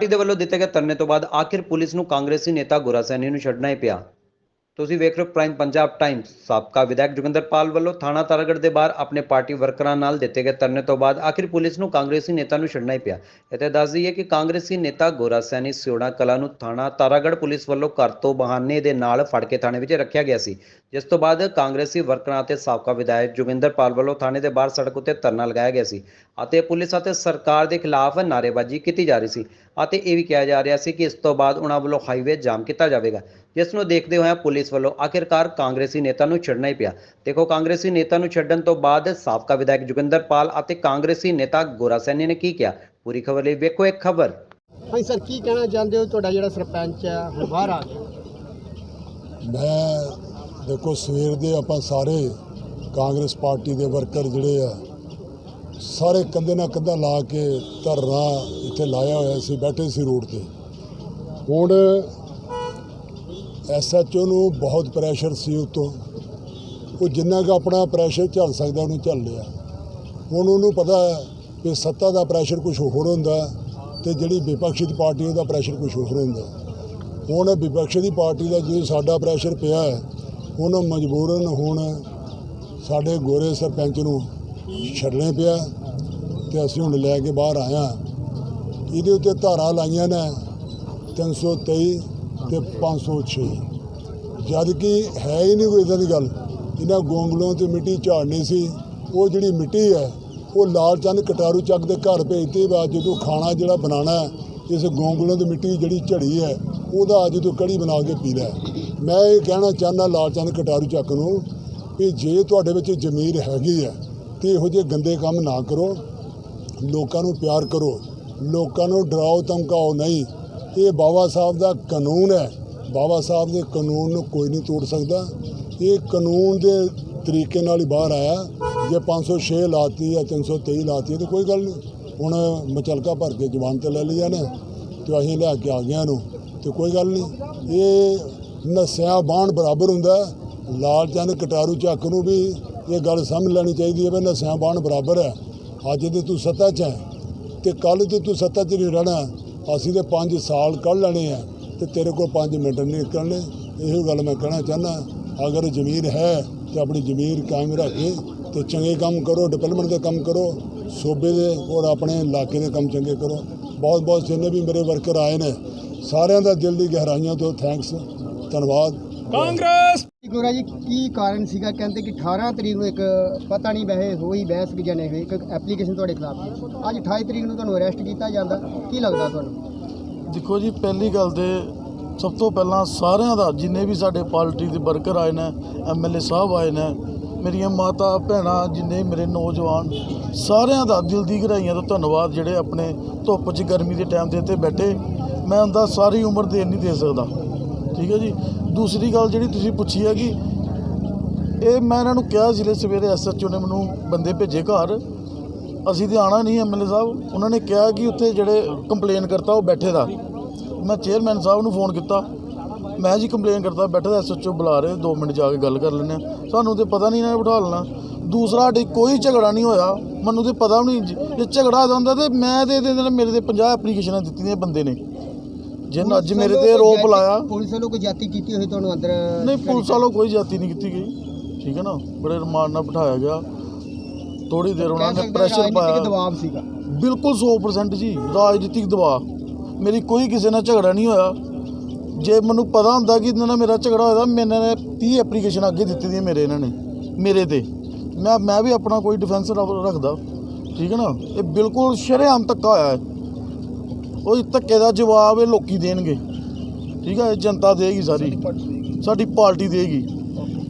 Party ਦੇ ਵੱਲੋਂ ਦਿੱਤੇ ਗਏ ਧਰਨੇ ਤੋਂ ਬਾਅਦ ਆਖਿਰ ਪੁਲਿਸ ਨੂੰ ਕਾਂਗਰਸੀ ਨੇਤਾ ਗੋਰਾ ਨੂੰ ਛੱਡਣਾ ਹੀ ਪਿਆ। ਤੁਸੀਂ ਵੇਖ ਰਹੇ ਹੋ ਪ੍ਰਾਈਮ ਪੰਜਾਬ ਟਾਈਮਸ ਸਾਬਕਾ ਵਿਧਾਇਕ ਜੋਗਿੰਦਰ ਪਾਲ ਵੱਲੋਂ ਥਾਣਾ ਤਾਰਾਗੜ੍ਹ ਦੇ ਬਾਹਰ ਆਪਣੇ ਪਾਰਟੀ ਵਰਕਰਾਂ ਨਾਲ ਦਿੱਤੇ ਗਏ ਧਰਨੇ ਤੋਂ ਬਾਅਦ ਆਖਿਰ ਪੁਲਿਸ ਨੂੰ ਕਾਂਗਰਸੀ ਨੇਤਾ ਨੂੰ ਛੱਡਣਾ ਹੀ ਪਿਆ। ਇੱਥੇ ਦੱਸ ਦਈਏ ਕਿ ਕਾਂਗਰਸੀ ਨੇਤਾ ਗੋਰਾ ਸੈਣੀ ਸਿਉੜਾ ਕਲਾ ਨੂੰ ਥਾਣਾ ਤਾਰਾਗੜ੍ਹ ਪੁਲਿਸ ਵੱਲੋਂ ਘਰ ਤੋਂ ਬਹਾਨੇ ਦੇ ਨਾਲ ਫੜ ਕੇ ਥਾਣੇ ਵਿੱਚ ਰੱਖਿਆ ਗਿਆ ਸੀ। ਜਿਸ ਤੋਂ ਬਾਅਦ ਕਾਂਗਰਸੀ ਵਰਕਰਾਂ ਅਤੇ ਸਾਬਕਾ ਵਿਧਾਇਕ ਜੋਗਿੰਦਰ ਪਾਲ ਵੱਲੋਂ ਥਾਣੇ ਦੇ ਬਾਹਰ ਸੜਕ ਉੱਤੇ ਧਰਨਾ ਲਗਾਇਆ ਗਿਆ ਸੀ ਅਤੇ ਪੁਲਿਸ ਅਤੇ ਸਰਕਾਰ ਦੇ ਖਿਲਾਫ ਨਾਅਰੇਬਾਜ਼ੀ ਕੀਤੀ ਜਾ ਰਹੀ ਸੀ। ਅਤੇ ਇਹ ਵੀ ਕਿਹਾ ਜਾ ਰਿਹਾ ਸੀ ਕਿ ਇਸ ਤੋਂ ਬਾਅਦ ਉਹਨਾਂ ਵੱਲੋਂ ਹਾਈਵੇ ਜਾਮ ਕੀਤਾ ਜਾਵੇਗਾ ਜਿਸ ਨੂੰ ਦੇਖਦੇ ਹੋਏ ਪੁਲਿਸ ਵੱਲੋਂ ਆਖਿਰਕਾਰ ਕਾਂਗਰਸੀ ਨੇਤਾ ਨੂੰ ਛੱਡਣਾ ਹੀ ਪਿਆ। ਦੇਖੋ ਕਾਂਗਰਸੀ ਨੇਤਾ ਨੂੰ ਛੱਡਣ ਤੋਂ ਬਾਅਦ ਸਾਬਕਾ ਵਿਧਾਇਕ ਜੋਗਿੰਦਰ ਪਾਲ ਅਤੇ ਕਾਂਗਰਸੀ ਨੇਤਾ ਗੋਰਾ ਸੈਣੀ ਨੇ ਕੀ ਕਿਹਾ? ਪੂਰੀ ਖਬਰ ਲਈ ਵੇਖੋ ਇੱਕ ਖਬਰ। ਹਾਂਜੀ ਸਰ ਕੀ ਕਹਿਣਾ ਚਾਹੁੰਦੇ ਹੋ? ਤੁਹਾਡਾ ਜਿਹੜਾ ਸਰਪੰਚ ਹੈ ਹੁਣ ਬਾਹਰ ਆ ਗਿਆ। ਮੈਂ ਦੇਖੋ ਸਵੇਰ ਦੇ ਆਪਾਂ ਸਾਰੇ ਕਾਂਗਰਸ ਪਾਰਟੀ ਦੇ ਵਰਕਰ ਜਿਹੜੇ ਆ ਸਾਰੇ ਕੰਧੇ ਨਾਲ ਕੰਧਾ ਲਾ ਕੇ ਧਰਨਾ ਇੱਥੇ ਲਾਇਆ ਹੋਇਆ ਸੀ, ਬੈਠੇ ਸੀ ਰੋਡ ਤੇ। ਹੁਣ ਐਸਐਚਓ ਨੂੰ ਬਹੁਤ ਪ੍ਰੈਸ਼ਰ ਸੀ ਉਤੋਂ। ਉਹ ਜਿੰਨਾ ਕੁ ਆਪਣਾ ਪ੍ਰੈਸ਼ਰ ਝੱਲ ਸਕਦਾ, ਉਹਨੂੰ ਝੱਲ ਲਿਆ। ਹੁਣ ਉਹਨੂੰ ਪਤਾ ਹੈ ਕਿ ਸੱਤਾ ਦਾ ਪ੍ਰੈਸ਼ਰ ਕੁਝ ਹੋਰ ਹੁੰਦਾ ਤੇ ਜਿਹੜੀ ਵਿਪਕਸ਼ੀ ਪਾਰਟੀ ਉਹਦਾ ਪ੍ਰੈਸ਼ਰ ਕੁਝ ਹੋਰ ਹੁੰਦਾ। ਹੁਣ ਵਿਪਕਸ਼ ਦੀ ਪਾਰਟੀ ਦਾ ਜੇ ਸਾਡਾ ਪ੍ਰੈਸ਼ਰ ਪਿਆ ਹੈ ਉਹਨੂੰ ਮਜਬੂਰਨ ਹੁਣ ਸਾਡੇ ਗੋਰੇ ਸਰਪੰਚ ਨੂੰ ਛੱਡਣੇ ਪਿਆ ਤੇ ਅਸੀਂ ਹੁਣ ਲੈ ਕੇ ਬਾਹਰ ਆਇਆ ਇਹਦੇ ਉੱਤੇ ਧਾਰਾ ਲਾਈਆਂ ਨੇ 323 ਤੇ 506 ਜਦ ਕਿ ਹੈ ਹੀ ਨਹੀਂ ਕੋਈ ਇਦਾਂ ਦੀ ਗੱਲ। ਇਹਨਾਂ ਗੋਂਗਲੋਂ ਤੇ ਮਿੱਟੀ ਝਾੜਨੀ ਸੀ। ਉਹ ਜਿਹੜੀ ਮਿੱਟੀ ਹੈ, ਉਹ ਲਾਲ ਚੰਦ ਕਟਾਰੂ ਚੱਕ ਦੇ ਘਰ ਭੇਜਤੇ ਬਾਅਦ ਜਦੋਂ ਖਾਣਾ ਜਿਹੜਾ ਬਣਾਉਣਾ ਇਸ ਗੋਂਗਲੋਂ ਦੀ ਮਿੱਟੀ ਜਿਹੜੀ ਝੜੀ ਹੈ, ਉਹਦਾ ਅੱਜ ਤੋਂ ਕੜੀ ਬਣਾ ਕੇ ਪੀ ਲੈ। ਮੈਂ ਇਹ ਕਹਿਣਾ ਚਾਹੁੰਦਾ ਲਾਲ ਚੰਦ ਕਟਾਰੂ ਚੱਕ ਨੂੰ ਵੀ ਜੇ ਤੁਹਾਡੇ ਵਿੱਚ ਜ਼ਮੀਰ ਹੈਗੀ ਹੈ, ਤੇ ਇਹੋ ਜਿਹੇ ਗੰਦੇ ਕੰਮ ਨਾ ਕਰੋ। ਲੋਕਾਂ ਨੂੰ ਪਿਆਰ ਕਰੋ। ਲੋਕਾਂ ਨੂੰ ਡਰਾਓ ਧਮਕਾਓ ਨਹੀਂ। ਇਹ ਬਾਬਾ ਸਾਹਿਬ ਦਾ ਕਾਨੂੰਨ ਹੈ। ਬਾਬਾ ਸਾਹਿਬ ਦੇ ਕਾਨੂੰਨ ਨੂੰ ਕੋਈ ਨਹੀਂ ਤੋੜ ਸਕਦਾ। ਇਹ ਕਾਨੂੰਨ ਦੇ ਤਰੀਕੇ ਨਾਲ ਹੀ ਬਾਹਰ ਆਇਆ। ਜੇ 506 ਲਾਤੀ ਜਾਂ 323 ਲਾਤੀ, ਤਾਂ ਕੋਈ ਗੱਲ ਨਹੀਂ। ਹੁਣ ਮਚਲਕਾ ਭਰ ਕੇ ਜ਼ਬਾਨ ਤੇ ਲੈ ਲਿਆ ਨੇ ਤੇ ਅਸੀਂ ਲੈ ਕੇ ਆ ਗਿਆ ਨੂੰ ਤੇ ਕੋਈ ਗੱਲ ਨਹੀਂ। ਇਹ ਨਸਿਆ ਬਾਣ ਬਰਾਬਰ ਹੁੰਦਾ ਹੈ। ਲਾਲ ਚੰਦ ਕਟਾਰੂ ਚੱਕ ਨੂੰ ਵੀ ਇਹ ਗੱਲ ਸਮਝ ਲੈਣੀ ਚਾਹੀਦੀ ਹੈ ਵੀ ਨਸਿਆ ਬਾਣ ਬਰਾਬਰ ਹੈ। ਅੱਜ ਤੇ ਤੂੰ ਸੱਤਾ 'ਚ ਹੈ। ਤੇ ਕੱਲ ਤੇ ਤੂੰ ਸੱਤਾ 'ਚ ਨਹੀਂ ਰਹਿਣਾ, ਅਸੀਂ ਤੇ 5 ਸਾਲ ਕੱਢ ਲੈਣੇ ਆ ਤੇ ਤੇਰੇ ਕੋਲ 5 ਮਿੰਟ ਨਹੀਂ ਨਿਕਲਣੇ। ਇਹੋ ਗੱਲ ਮੈਂ ਕਹਿਣਾ ਚਾਹੁੰਦਾ, ਅਗਰ ਜ਼ਮੀਰ ਹੈ ਤੇ ਆਪਣੀ ਜ਼ਮੀਰ ਕਾਇਮ ਰੱਖ ਕੇ ਤੇ ਚੰਗੇ ਕੰਮ ਕਰੋ ਡਿਵੈਲਪਮੈਂਟ ਦੇ ਕੰਮ ਕਰੋ, ਸੂਬੇ ਦੇ ਔਰ ਆਪਣੇ ਇਲਾਕੇ ਦੇ ਕੰਮ ਚੰਗੇ ਕਰੋ। ਬਹੁਤ ਬਹੁਤ ਜਿੰਨੇ ਵੀ ਮੇਰੇ ਵਰਕਰ ਆਏ ਨੇ, ਸਾਰਿਆਂ ਦਾ ਦਿਲ ਦੀ ਗਹਿਰਾਈਆਂ ਤੋਂ ਥੈਂਕਸ ਧੰਨਵਾਦ। ਗੋਰਾ ਜੀ ਕੀ ਕਾਰਨ ਸੀਗਾ? ਕਹਿੰਦੇ ਕਿ 18 ਤਰੀਕ ਨੂੰ ਇੱਕ ਪਤਾ ਨਹੀਂ ਵੈਸੇ ਹੋਈ ਬਹਿਸ ਵੀ ਜਨੇ ਹੋਈ ਇੱਕ ਐਪਲੀਕੇਸ਼ਨ ਤੁਹਾਡੇ ਖਿਲਾਫ ਅੱਜ 28 ਤਰੀਕ ਨੂੰ ਤੁਹਾਨੂੰ ਅਰੈਸਟ ਕੀਤਾ ਜਾਂਦਾ। ਕੀ ਲੱਗਦਾ ਤੁਹਾਨੂੰ? ਦੇਖੋ ਜੀ ਪਹਿਲੀ ਗੱਲ ਤੇ ਸਭ ਤੋਂ ਪਹਿਲਾਂ ਸਾਰਿਆਂ ਦਾ ਜਿੰਨੇ ਵੀ ਸਾਡੇ ਪਾਰਟੀ ਦੇ ਵਰਕਰ ਆਏ ਨੇ ਐਮਐਲਏ ਸਾਹਿਬ ਆਏ ਨੇ ਮੇਰੀਆਂ ਮਾਤਾ ਭੈਣਾਂ ਜਿੰਨੇ ਮੇਰੇ ਨੌਜਵਾਨ ਸਾਰਿਆਂ ਦਾ ਦਿਲ ਦੀ ਗਹਿਰਾਈਆਂ ਤੋਂ ਧੰਨਵਾਦ ਜਿਹੜੇ ਆਪਣੇ ਧੁੱਪ 'ਚ ਗਰਮੀ ਦੇ ਟਾਈਮ ਦੇ ਉੱਤੇ ਬੈਠੇ। ਮੈਂ ਉਹਦਾ ਸਾਰੀ ਉਮਰ ਦੇ ਨਹੀਂ ਦੇ ਸਕਦਾ। ਠੀਕ ਹੈ ਜੀ? ਦੂਸਰੀ ਗੱਲ ਜਿਹੜੀ ਤੁਸੀਂ ਪੁੱਛੀ ਹੈ ਕਿ ਇਹ ਮੈਂ ਇਹਨਾਂ ਨੂੰ ਕਿਹਾ ਸੀ, ਸਵੇਰੇ ਐਸਐਚਓ ਨੇ ਮੈਨੂੰ ਬੰਦੇ ਭੇਜੇ ਘਰ। ਅਸੀਂ ਤੇ ਆਣਾ ਨਹੀਂ ਐਮਐਲਏ ਸਾਹਿਬ। ਉਹਨਾਂ ਨੇ ਕਿਹਾ ਕਿ ਉੱਥੇ ਜਿਹੜੇ ਕੰਪਲੇਨ ਕਰਤਾ, ਉਹ ਬੈਠੇ ਦਾ। ਮੈਂ ਚੇਅਰਮੈਨ ਸਾਹਿਬ ਨੂੰ ਫੋਨ ਕੀਤਾ। ਮੈਂ ਜੀ ਕੰਪਲੇਨ ਕਰਤਾ, ਬੈਠੇ ਦਾ ਐਸਐਚਓ ਬੁਲਾ ਰਹੇ 2 ਮਿੰਟ ਜਾ ਕੇ ਗੱਲ ਕਰ ਲੈਂਦੇ ਹਾਂ। ਸਾਨੂੰ ਤੇ ਪਤਾ ਨਹੀਂ ਇਹਨਾਂ ਨੇ ਬਿਠਾ ਲੈਣਾ। ਦੂਸਰਾ, ਸਾਡੇ ਕੋਈ ਝਗੜਾ ਨਹੀਂ ਹੋਇਆ। ਮੈਨੂੰ ਤੇ ਪਤਾ ਵੀ ਨਹੀਂ, ਜੇ ਝਗੜਾ ਹੋਇਆ ਹੁੰਦਾ ਤੇ ਮੈਂ ਤੇ ਇਹਦੇ ਨਾਲ ਮੇਰੇ ਤੇ 50 ਐਪਲੀਕੇਸ਼ਨਾਂ ਦਿੱਤੀਆਂ ਬੰਦੇ ਨੇ। ਜਿਨ ਅੱਜ ਮੇਰੇ ਤੇ ਆਰੋਪ ਲਾਇਆ ਪੁਲਿਸ ਵੱਲੋਂ ਕੋਈ ਜਾਤੀ ਕੀਤੀ ਹੋਈ ਤੁਹਾਨੂੰ ਅੰਦਰ ਨਹੀਂ ਪੁਲਿਸ ਵੱਲੋਂ ਕੋਈ ਜਾਤੀ ਨਹੀਂ ਕੀਤੀ ਗਈ। ਠੀਕ ਹੈ ਨਾ? ਬੜੇ ਰਮਾਨ ਨਾਲ ਬਿਠਾਇਆ ਗਿਆ। ਥੋੜੀ ਦੇਰ ਉਹਨਾਂ ਨੇ ਪ੍ਰੈਸ਼ਰ ਪਾਇਆ। ਦਬਾਅ ਸੀਗਾ। ਬਿਲਕੁਲ 100% ਜੀ ਰਾਜਨੀਤਿਕ ਦਬਾਅ। ਮੇਰੀ ਕੋਈ ਕਿਸੇ ਨਾਲ ਝਗੜਾ ਨਹੀਂ ਹੋਇਆ। ਜੇ ਮੈਨੂੰ ਪਤਾ ਹੁੰਦਾ ਕਿ ਇਹਨਾਂ ਨਾਲ ਮੇਰਾ ਝਗੜਾ ਹੋਇਆ ਮੈਨਾਂ ਨੇ 30 ਐਪਲੀਕੇਸ਼ਨ ਅੱਗੇ ਦਿੱਤੀ ਦੀਆਂ ਮੇਰੇ ਇਹਨਾਂ ਨੇ ਮੇਰੇ ਤੇ। ਮੈਂ ਮੈਂ ਵੀ ਆਪਣਾ ਕੋਈ ਡਿਫੈਂਸ ਰੱਖਦਾ। ਠੀਕ ਹੈ ਨਾ? ਇਹ ਬਿਲਕੁਲ ਸ਼ਰੇਆਮ ਧੱਕਾ ਹੋਇਆ। ਹੈ ਉਹ ਧੱਕੇ ਦਾ ਜਵਾਬ ਇਹ ਲੋਕੀ ਦੇਣਗੇ। ਠੀਕ ਹੈ ਇਹ ਜਨਤਾ ਦੇਗੀ ਸਾਰੀ। ਸਾਡੀ ਪਾਰਟੀ ਦੇਗੀ।